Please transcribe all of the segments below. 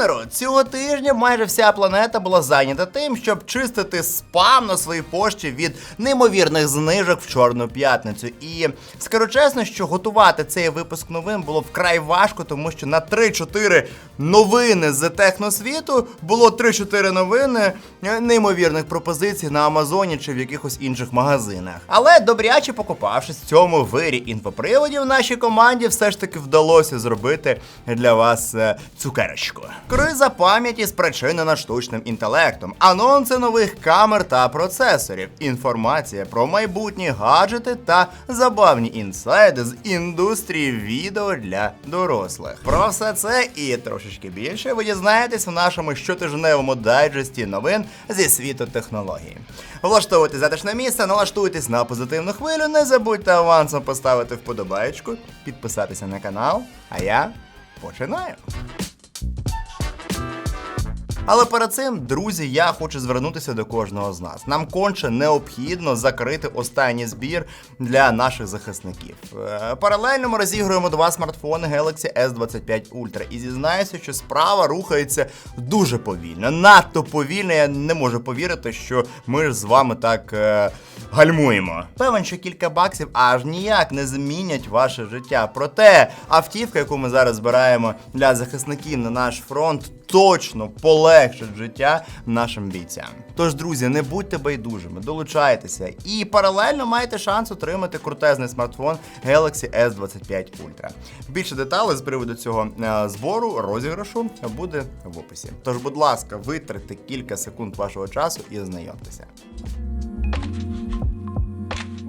донору цього тижня майже вся планета була зайнята тим, щоб чистити спам на своїй пошті від неймовірних знижок в чорну п'ятницю. І скажу чесно, що готувати цей випуск новин було вкрай важко, тому що на 3-4 новини з техносвіту було 3-4 новини е, неймовірних пропозицій на Амазоні чи в якихось інших магазинах. Але добряче покопавшись в цьому вирі інфоприводів, нашій команді все ж таки вдалося зробити для вас е, цукерочку. Криза пам'яті спричинена штучним інтелектом, анонси нових камер та процесорів, інформація про майбутні гаджети та забавні інсайди з індустрії відео для дорослих. Про все це і трошечки більше ви дізнаєтесь в нашому щотижневому дайджесті новин зі світу технологій. Влаштовуйте затишне місце, налаштуйтесь на позитивну хвилю, не забудьте авансом поставити вподобайку, підписатися на канал, а я починаю. Але перед цим, друзі, я хочу звернутися до кожного з нас. Нам конче необхідно закрити останній збір для наших захисників. Е, Паралельно ми розігруємо два смартфони Galaxy S25 Ultra. І зізнаюся, що справа рухається дуже повільно. Надто повільно. Я не можу повірити, що ми ж з вами так е, гальмуємо. Певен, що кілька баксів аж ніяк не змінять ваше життя. Проте автівка, яку ми зараз збираємо для захисників на наш фронт, точно полегшить життя нашим бійцям. Тож, друзі, не будьте байдужими, долучайтеся і паралельно маєте шанс отримати крутезний смартфон Galaxy S25 Ultra. Більше деталей з приводу цього е, збору, розіграшу буде в описі. Тож, будь ласка, витратьте кілька секунд вашого часу і ознайомтеся.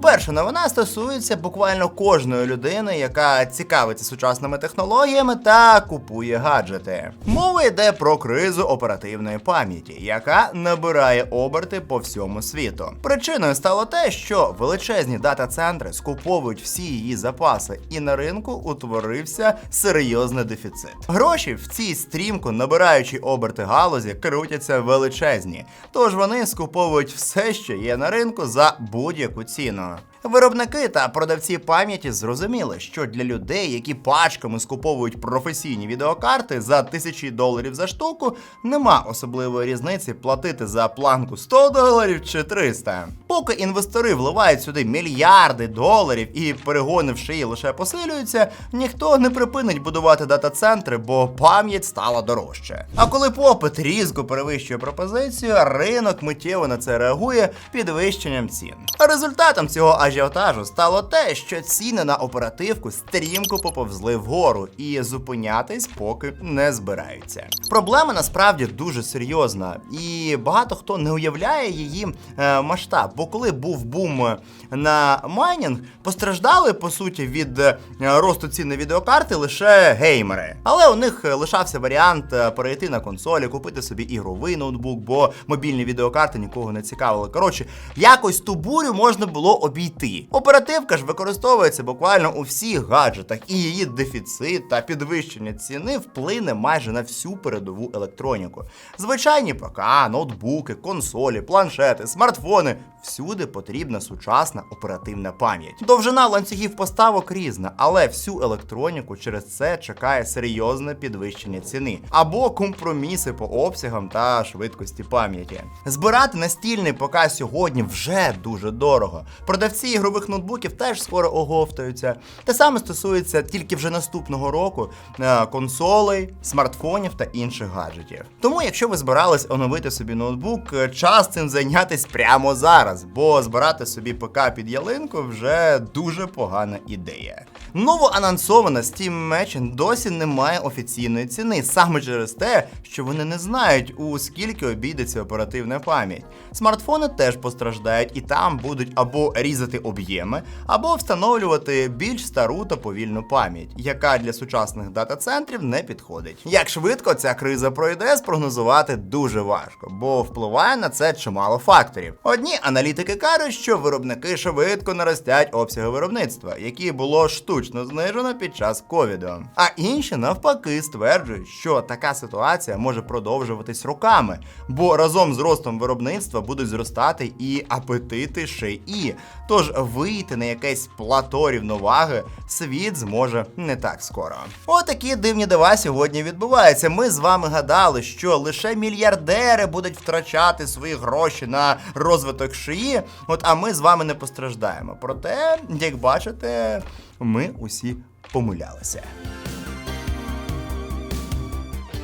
Перша новина стосується буквально кожної людини, яка цікавиться сучасними технологіями та купує гаджети. Мова йде про кризу оперативної пам'яті, яка набирає оберти по всьому світу. Причиною стало те, що величезні дата-центри скуповують всі її запаси, і на ринку утворився серйозний дефіцит. Гроші в цій стрімко набираючій оберти галузі крутяться величезні, тож вони скуповують все, що є на ринку за будь-яку ціну. 있잖아 Виробники та продавці пам'яті зрозуміли, що для людей, які пачками скуповують професійні відеокарти за тисячі доларів за штуку, нема особливої різниці платити за планку 100 доларів чи 300. Поки інвестори вливають сюди мільярди доларів і перегони в шиї лише посилюються, ніхто не припинить будувати дата-центри, бо пам'ять стала дорожче. А коли попит різко перевищує пропозицію, ринок миттєво на це реагує підвищенням цін. Результатом цього ажіотажу стало те, що ціни на оперативку стрімко поповзли вгору і зупинятись поки не збираються. Проблема насправді дуже серйозна, і багато хто не уявляє її е, масштаб. Бо коли був бум на майнінг, постраждали по суті від е, росту цін на відеокарти лише геймери. Але у них лишався варіант е, перейти на консолі, купити собі ігровий ноутбук, бо мобільні відеокарти нікого не цікавили. Коротше, якось ту бурю можна було обійти. Оперативка ж використовується буквально у всіх гаджетах, і її дефіцит та підвищення ціни вплине майже на всю передову електроніку. Звичайні ПК, ноутбуки, консолі, планшети, смартфони. Всюди потрібна сучасна оперативна пам'ять. Довжина ланцюгів поставок різна, але всю електроніку через це чекає серйозне підвищення ціни або компроміси по обсягам та швидкості пам'яті. Збирати настільний ПК сьогодні вже дуже дорого. Продавці ігрових ноутбуків теж скоро оговтаються. Те саме стосується тільки вже наступного року е, консолей, смартфонів та інших гаджетів. Тому, якщо ви збирались оновити собі ноутбук, е, час цим зайнятися прямо зараз, бо збирати собі ПК під ялинку вже дуже погана ідея. Новоанонсована Steam Machine досі не має офіційної ціни, саме через те, що вони не знають, у скільки обійдеться оперативна пам'ять. Смартфони теж постраждають, і там будуть або різати об'єми, або встановлювати більш стару та повільну пам'ять, яка для сучасних дата-центрів не підходить. Як швидко ця криза пройде, спрогнозувати дуже важко, бо впливає на це чимало факторів. Одні аналітики кажуть, що виробники швидко наростять обсяги виробництва, які було штучно влучно знижено під час ковіду. А інші навпаки стверджують, що така ситуація може продовжуватись роками, бо разом з ростом виробництва будуть зростати і апетити шиї. Тож вийти на якесь плато рівноваги світ зможе не так скоро. Отакі дивні дива сьогодні відбуваються. Ми з вами гадали, що лише мільярдери будуть втрачати свої гроші на розвиток шиї. От а ми з вами не постраждаємо. Проте, як бачите, ми усі помилялися.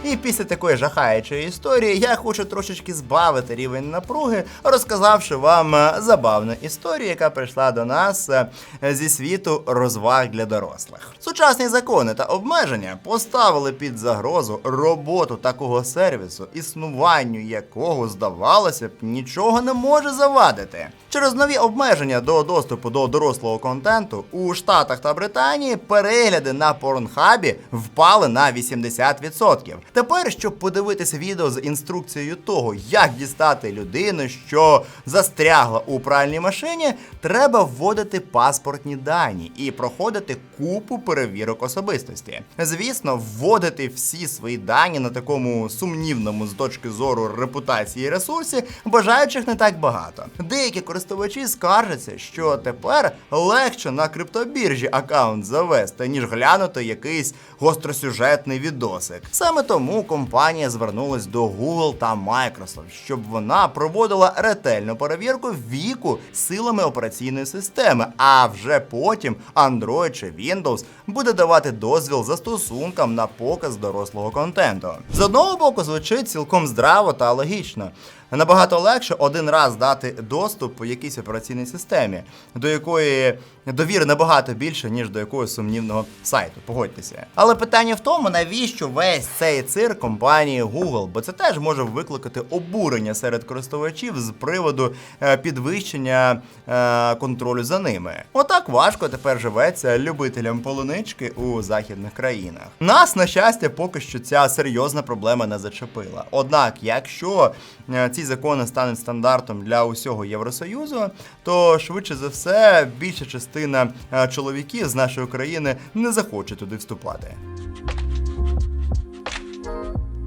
І після такої жахаючої історії я хочу трошечки збавити рівень напруги, розказавши вам е, забавну історію, яка прийшла до нас е, зі світу розваг для дорослих. Сучасні закони та обмеження поставили під загрозу роботу такого сервісу, існуванню якого, здавалося б, нічого не може завадити. Через нові обмеження до доступу до дорослого контенту у Штатах та Британії перегляди на порнхабі впали на 80%. Тепер, щоб подивитися відео з інструкцією того, як дістати людину, що застрягла у пральній машині, треба вводити паспортні дані і проходити купу перевірок особистості. Звісно, вводити всі свої дані на такому сумнівному з точки зору репутації ресурсі бажаючих не так багато. Деякі користувачі скаржаться, що тепер легше на криптобіржі аккаунт завести, ніж глянути якийсь гостросюжетний відосик. Саме тому компанія звернулась до Google та Microsoft, щоб вона проводила ретельну перевірку віку силами операційної системи, а вже потім Android чи Windows буде давати дозвіл застосункам на показ дорослого контенту. З одного боку, звучить цілком здраво та логічно. Набагато легше один раз дати доступ по якійсь операційній системі, до якої довіри набагато більше, ніж до якогось сумнівного сайту. Погодьтеся. Але питання в тому, навіщо весь цей цирк компанії Google, бо це теж може викликати обурення серед користувачів з приводу е, підвищення е, контролю за ними. Отак важко тепер живеться любителям полунички у західних країнах. Нас, на щастя, поки що ця серйозна проблема не зачепила. Однак, якщо е, ці закони стануть стандартом для усього Євросоюзу, то швидше за все більша частина е, чоловіків з нашої країни не захоче туди вступати.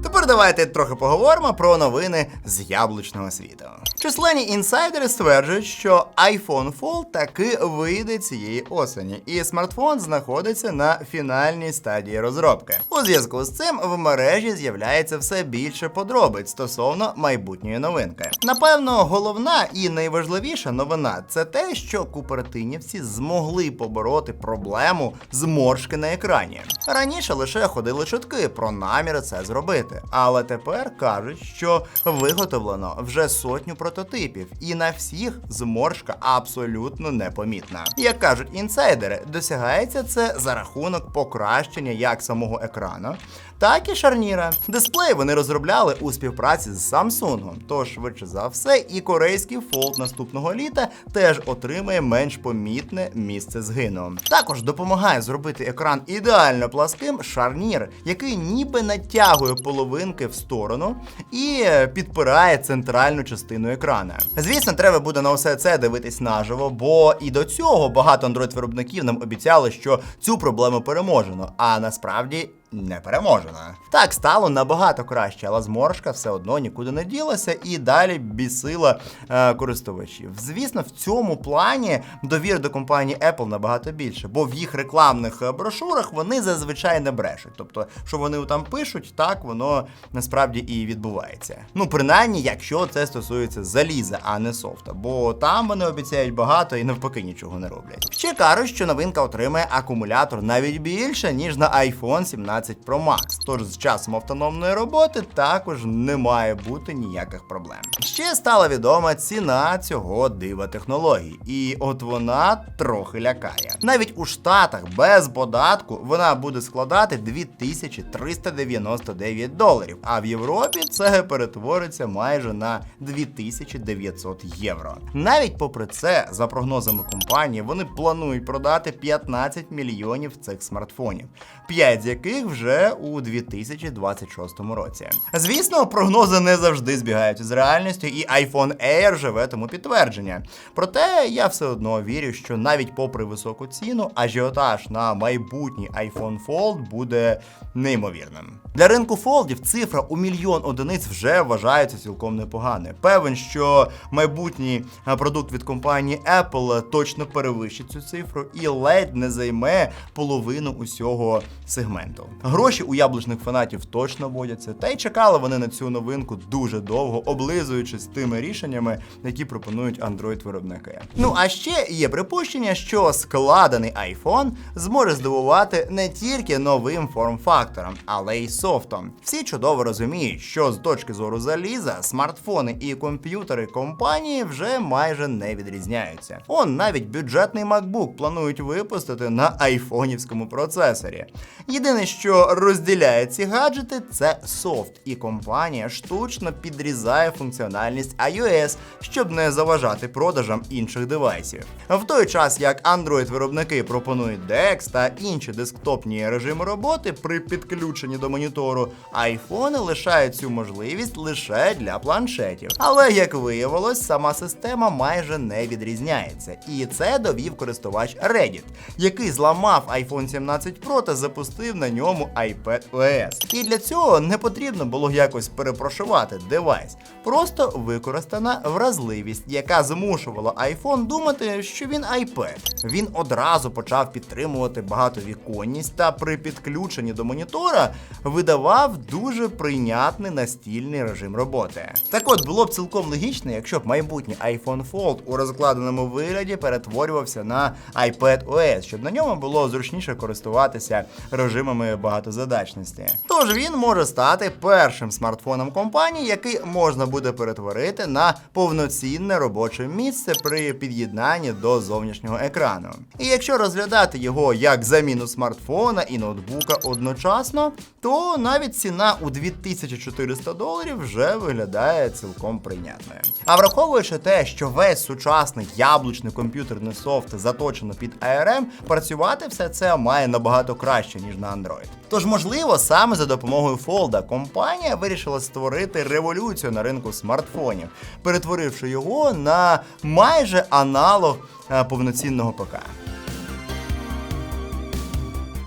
Тепер давайте трохи поговоримо про новини з яблучного світу. Численні інсайдери стверджують, що iPhone Fold таки вийде цієї осені, і смартфон знаходиться на фінальній стадії розробки. У зв'язку з цим в мережі з'являється все більше подробиць стосовно майбутньої новинки. Напевно, головна і найважливіша новина це те, що купертинівці змогли побороти проблему зморшки на екрані. Раніше лише ходили чутки про наміри це зробити, але тепер кажуть, що виготовлено вже сотню прототипів, і на всіх зморшка абсолютно непомітна. Як кажуть інсайдери, досягається це за рахунок покращення як самого екрану, так і шарніра. Дисплей вони розробляли у співпраці з Samsung, тож швидше за все, і корейський Fold наступного літа теж отримає менш помітне місце згину. Також допомагає зробити екран ідеально пласким шарнір, який ніби натягує половинки в сторону і підпирає центральну частину екрана. Звісно, треба буде на все це дивитись наживо, бо і до цього багато Android-виробників нам обіцяли, що цю проблему переможено, а насправді не переможена. Так стало набагато краще, але зморшка все одно нікуди не ділася і далі бісила е, користувачів. Звісно, в цьому плані довір до компанії Apple набагато більше, бо в їх рекламних е, брошурах вони зазвичай не брешуть. Тобто, що вони там пишуть, так воно насправді і відбувається. Ну, принаймні, якщо це стосується заліза, а не софта, бо там вони обіцяють багато і навпаки нічого не роблять. Ще кажуть, що новинка отримає акумулятор навіть більше, ніж на iPhone 17 Pro Max. Тож з часом автономної роботи також не має бути ніяких проблем. Ще стала відома ціна цього дива технологій, і от вона трохи лякає. Навіть у Штатах без податку вона буде складати 2399 доларів, а в Європі це перетвориться майже на 2900 євро. Навіть попри це, за прогнозами компанії, вони планують продати 15 мільйонів цих смартфонів, 5 з яких вже у 2026 році. Звісно, прогнози не завжди збігаються з реальністю, і iPhone Air живе тому підтвердження. Проте я все одно вірю, що навіть попри високу ціну, ажіотаж на майбутній iPhone Fold буде неймовірним. Для ринку фолдів цифра у мільйон одиниць вже вважається цілком непоганою. Певен, що майбутній продукт від компанії Apple точно перевищить цю цифру і ледь не займе половину усього сегменту. Гроші у яблучних фанатів точно водяться, та й чекали вони на цю новинку дуже довго, облизуючись тими рішеннями, які пропонують Android-виробники. Ну а ще є припущення, що складений iPhone зможе здивувати не тільки новим форм-фактором, але й софтом. Всі чудово розуміють, що з точки зору заліза смартфони і комп'ютери компанії вже майже не відрізняються. Он навіть бюджетний MacBook планують випустити на айфонівському процесорі. Єдине, що розділяє ці гаджети, це софт, і компанія штучно підрізає функціональність iOS, щоб не заважати продажам інших девайсів. В той час як Android-виробники пропонують DeX та інші десктопні режими роботи при підключенні до монітору, айфони лишають цю можливість лише для планшетів. Але як виявилось, сама система майже не відрізняється. І це довів користувач Reddit, який зламав iPhone 17 Pro та запустив на ньому iPad OS. І для цього не потрібно було якось перепрошувати девайс, просто використана вразливість, яка змушувала iPhone думати, що він iPad. Він одразу почав підтримувати багатовіконність та при підключенні до монітора видавав дуже прийнятний настільний режим роботи. Так от було б цілком логічно, якщо б майбутній iPhone Fold у розкладеному вигляді перетворювався на iPad OS, щоб на ньому було зручніше користуватися режимами багатозадачності. Тож він може стати першим смартфоном компанії, який можна буде перетворити на повноцінне робоче місце при під'єднанні до зовнішнього екрану. І якщо розглядати його як заміну смартфона і ноутбука одночасно, то навіть ціна у 2400 доларів вже виглядає цілком прийнятною. А враховуючи те, що весь сучасний яблучний комп'ютерний софт заточено під ARM, працювати все це має набагато краще, ніж на Android. Тож, можливо, саме за допомогою Fold компанія вирішила створити революцію на ринку смартфонів, перетворивши його на майже аналог е, повноцінного ПК.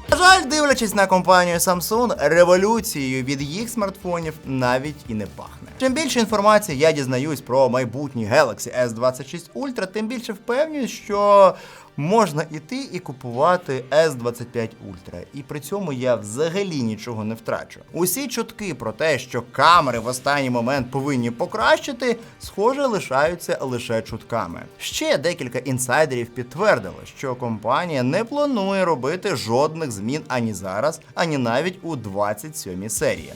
На жаль, дивлячись на компанію Samsung, революцією від їх смартфонів навіть і не пахне. Чим більше інформації я дізнаюсь про майбутній Galaxy S26 Ultra, тим більше впевнююсь, що можна іти і купувати S25 Ultra. І при цьому я взагалі нічого не втрачу. Усі чутки про те, що камери в останній момент повинні покращити, схоже, лишаються лише чутками. Ще декілька інсайдерів підтвердили, що компанія не планує робити жодних змін ані зараз, ані навіть у 27 серії.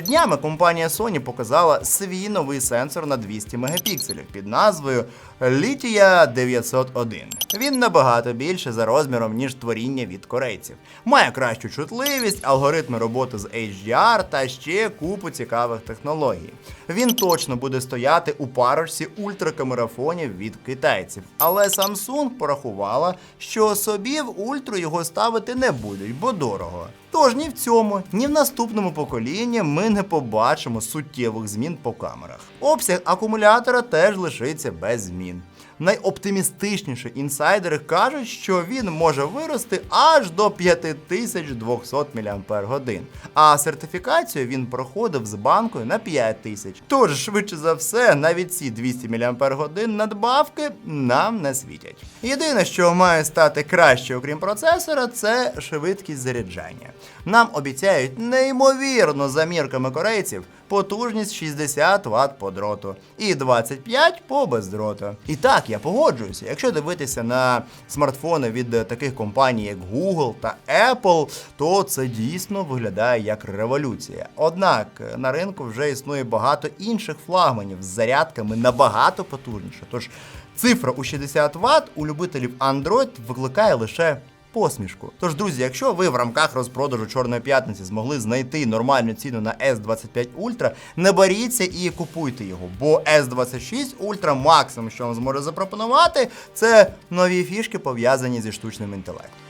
Днями компанія Sony показала свій новий сенсор на 200 мегапікселів під назвою Litia 901. Він набагато більше за розміром, ніж творіння від корейців. Має кращу чутливість, алгоритми роботи з HDR та ще купу цікавих технологій. Він точно буде стояти у парочці ультракамерафонів від китайців. Але Samsung порахувала, що собі в ультру його ставити не будуть, бо дорого. Тож ні в цьому, ні в наступному поколінні ми не побачимо суттєвих змін по камерах. Обсяг акумулятора теж лишиться без змін. Найоптимістичніші інсайдери кажуть, що він може вирости аж до 5200 мАч, а сертифікацію він проходив з банкою на 5000. Тож, швидше за все, навіть ці 200 мАч надбавки нам не світять. Єдине, що має стати краще, окрім процесора, це швидкість заряджання. Нам обіцяють неймовірно за мірками корейців потужність 60 Вт по дроту і 25 по бездроту. І так, я погоджуюся. Якщо дивитися на смартфони від таких компаній, як Google та Apple, то це дійсно виглядає як революція. Однак на ринку вже існує багато інших флагманів з зарядками набагато потужніше. Тож цифра у 60 Вт у любителів Android викликає лише посмішку. Тож, друзі, якщо ви в рамках розпродажу Чорної п'ятниці змогли знайти нормальну ціну на S25 Ultra, не боріться і купуйте його, бо S26 Ultra максимум, що вам зможе запропонувати, це нові фішки пов'язані зі штучним інтелектом.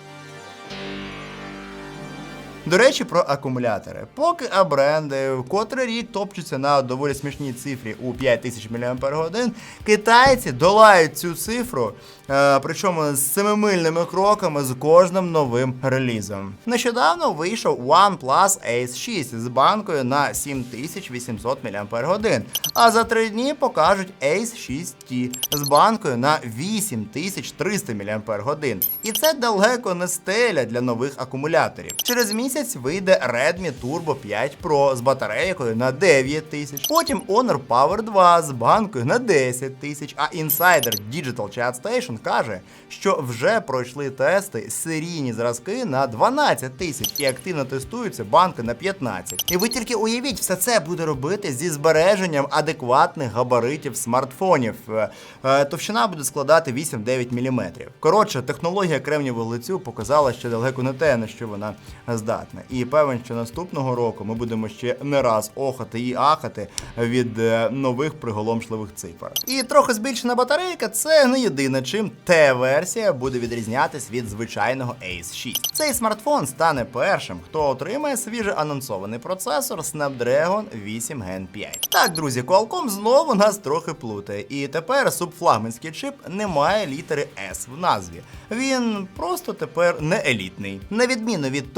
До речі, про акумулятори. Поки А-бренди в котрий рік топчуться на доволі смішній цифрі у 5000 мАч, китайці долають цю цифру, е, причому з семимильними кроками з кожним новим релізом. Нещодавно вийшов OnePlus Ace 6 з банкою на 7800 мАч, а за три дні покажуть Ace 6T з банкою на 8300 мАч. І це далеко не стеля для нових акумуляторів. Через місяць вийде Redmi Turbo 5 Pro з батарейкою на 9000. Потім Honor Power 2 з банкою на 10 тисяч. А інсайдер Digital Chat Station каже, що вже пройшли тести серійні зразки на 12 тисяч і активно тестуються банки на 15. І ви тільки уявіть, все це буде робити зі збереженням адекватних габаритів смартфонів. Е, е, Товщина буде складати 8-9 мм. Коротше, технологія кремнівого лицю показала ще далеко не те, на що вона здатна. І певен, що наступного року ми будемо ще не раз охати і ахати від е, нових приголомшливих цифр. І трохи збільшена батарейка це не єдине, чим Т-версія буде відрізнятись від звичайного Ace 6. Цей смартфон стане першим, хто отримає свіже анонсований процесор Snapdragon 8 Gen 5. Так, друзі, Qualcomm знову нас трохи плутає, і тепер субфлагманський чип не має літери S в назві. Він просто тепер не елітний. На відміну від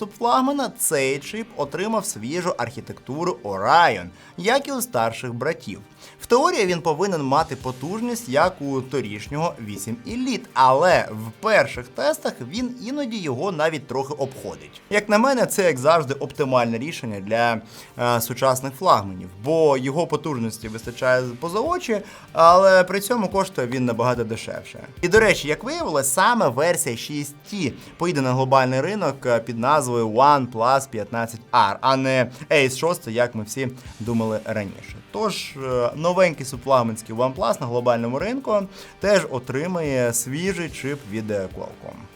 субфлагмана, цей чип отримав свіжу архітектуру Orion, як і у старших братів. В теорії він повинен мати потужність, як у торішнього 8 Elite, але в перших тестах він іноді його навіть трохи обходить. Як на мене, це як завжди оптимальне рішення для е, сучасних флагманів, бо його потужності вистачає поза очі, але при цьому коштує він набагато дешевше. І до речі, як виявилось, саме версія 6T поїде на глобальний ринок е, під назвою OnePlus 15R, а не Ace 6, як ми всі думали раніше. Тож новенький субфлагманський OnePlus на глобальному ринку теж отримає свіжий чип від е, Qualcomm.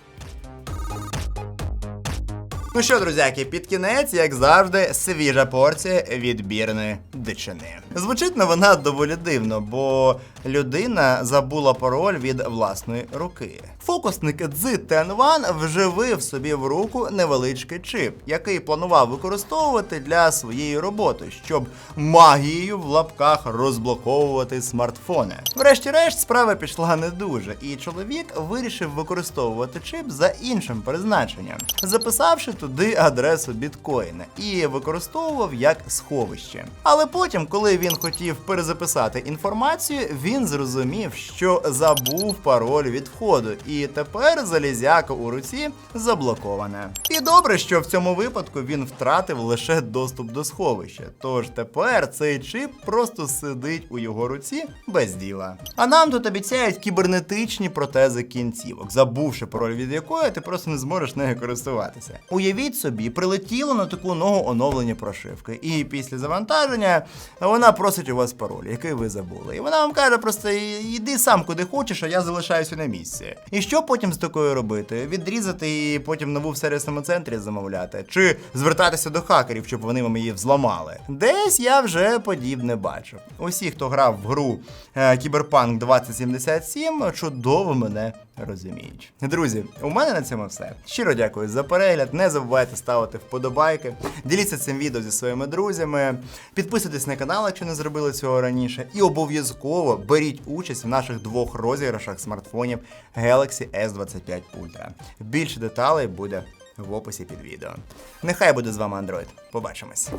Ну що, друзяки, під кінець, як завжди, свіжа порція відбірної дичини. Звучить новина доволі дивно, бо людина забула пароль від власної руки. Фокусник Dzi Ten вживив собі в руку невеличкий чип, який планував використовувати для своєї роботи, щоб магією в лапках розблоковувати смартфони. Врешті-решт, справа пішла не дуже, і чоловік вирішив використовувати чип за іншим призначенням, записавши туди адресу біткоїна і використовував як сховище. Але потім, коли він хотів перезаписати інформацію, він зрозумів, що забув пароль від входу, і тепер залізяка у руці заблокована. І добре, що в цьому випадку він втратив лише доступ до сховища. Тож тепер цей чип просто сидить у його руці без діла. А нам тут обіцяють кібернетичні протези кінцівок, забувши пароль від якої ти просто не зможеш нею користуватися. Уявіть собі, прилетіло на таку ногу оновлення прошивки, і після завантаження вона просить у вас пароль, який ви забули. І вона вам каже просто йди сам куди хочеш, а я залишаюся на місці. І що потім з такою робити? Відрізати і потім нову в сервісному центрі замовляти, чи звертатися до хакерів, щоб вони вам її взламали. Десь я вже подібне бачив. Усі, хто грав в гру е, Cyberpunk 2077, чудово мене розуміють. Друзі, у мене на цьому все. Щиро дякую за перегляд. Не забувайте ставити вподобайки, діліться цим відео зі своїми друзями, підписуйтесь на канал, якщо не зробили цього раніше, і обов'язково беріть участь в наших двох розіграшах смартфонів Galaxy S25 Ultra. Більше деталей буде в описі під відео. Нехай буде з вами Android. Побачимось.